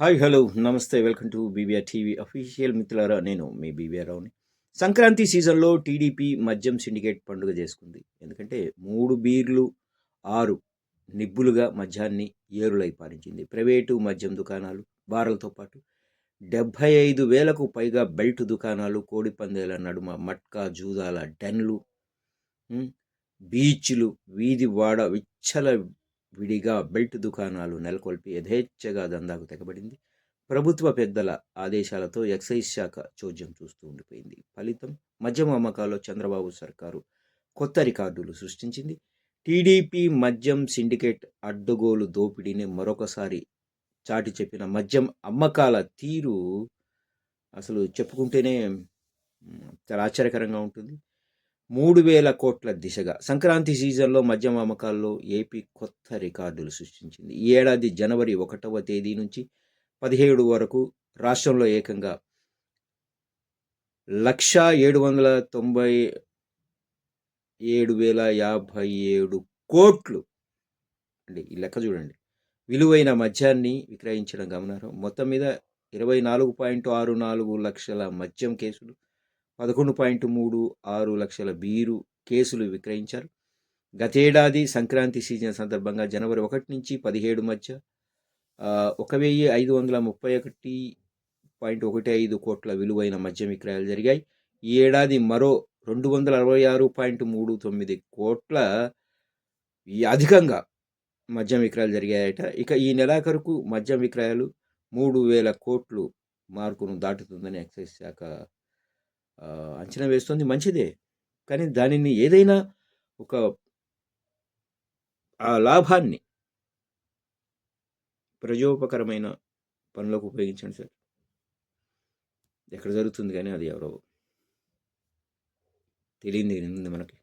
Hi hello నమస్తే welcome to BBR TV official మిత్రులారా నేను మీ బీబీఆర్ రావుని. సంక్రాంతి సీజన్లో టీడీపీ మద్యం సిండికేట్ పండుగ చేసుకుంది. ఎందుకంటే మూడు బీర్లు ఆరు నిబ్బులుగా మద్యాన్ని ఏరులై పాలించింది. ప్రైవేటు మద్యం దుకాణాలు బార్లతో పాటు డెబ్భై ఐదు వేలకు పైగా బెల్ట్ దుకాణాలు కోడిపందేల నడుమ మట్కా జూదాల డెన్లు బీచ్లు వీధి వాడ విచ్చల విడిగా బెల్ట్ దుకాణాలు నెలకొల్పి యథేచ్ఛగా దందాకు తెగబడింది. ప్రభుత్వ పెద్దల ఆదేశాలతో ఎక్సైజ్ శాఖ చోద్యం చూస్తూ ఉండిపోయింది. ఫలితం మద్యం అమ్మకాల్లో చంద్రబాబు సర్కారు కొత్త రికార్డులు సృష్టించింది. టీడీపీ మద్యం సిండికేట్ అడ్డగోలు దోపిడీని మరొకసారి చాటి చెప్పిన మద్యం అమ్మకాల తీరు అసలు చెప్పుకుంటేనే చాలా ఆశ్చర్యకరంగా ఉంటుంది. మూడు వేల కోట్ల దిశగా సంక్రాంతి సీజన్లో మద్యం అమ్మకాల్లో ఏపీ కొత్త రికార్డులు సృష్టించింది. ఈ ఏడాది జనవరి ఒకటవ తేదీ నుంచి పదిహేడు వరకు రాష్ట్రంలో ఏకంగా లక్ష ఏడు వందల తొంభై ఏడు వేల యాభై ఏడు కోట్లు అండి. ఈ లెక్క చూడండి. విలువైన మద్యాన్ని విక్రయించడం గమనార్హం. మొత్తం మీద ఇరవై నాలుగు పాయింట్ ఆరు నాలుగు లక్షల మద్యం కేసులు పదకొండు పాయింట్ మూడు ఆరు లక్షల బీరు కేసులు విక్రయించారు. గతేడాది సంక్రాంతి సీజన్ సందర్భంగా జనవరి ఒకటి నుంచి పదిహేడు మధ్య ఒక వెయ్యి ఐదు వందల ముప్పై ఒకటి పాయింట్ ఒకటి ఐదు కోట్ల విలువైన మద్యం విక్రయాలు జరిగాయి. ఈ ఏడాది మరో రెండు వందల అరవై ఆరు పాయింట్ మూడు తొమ్మిది కోట్ల ఈ అధికంగా మద్యం విక్రయాలు జరిగాయట. ఇక ఈ నెలాఖరుకు మద్యం విక్రయాలు మూడు వేల కోట్లు మార్కును దాటుతుందని ఎక్సైజ్ శాఖ అంచనా వేస్తుంది. మంచిదే. కానీ దానిని ఏదైనా ఒక ఆ లాభాన్ని ప్రజోపకరమైన పనులకు ఉపయోగించండి సార్. ఎక్కడ జరుగుతుంది కానీ అది ఎవరో తెలియంది ఉంది మనకి.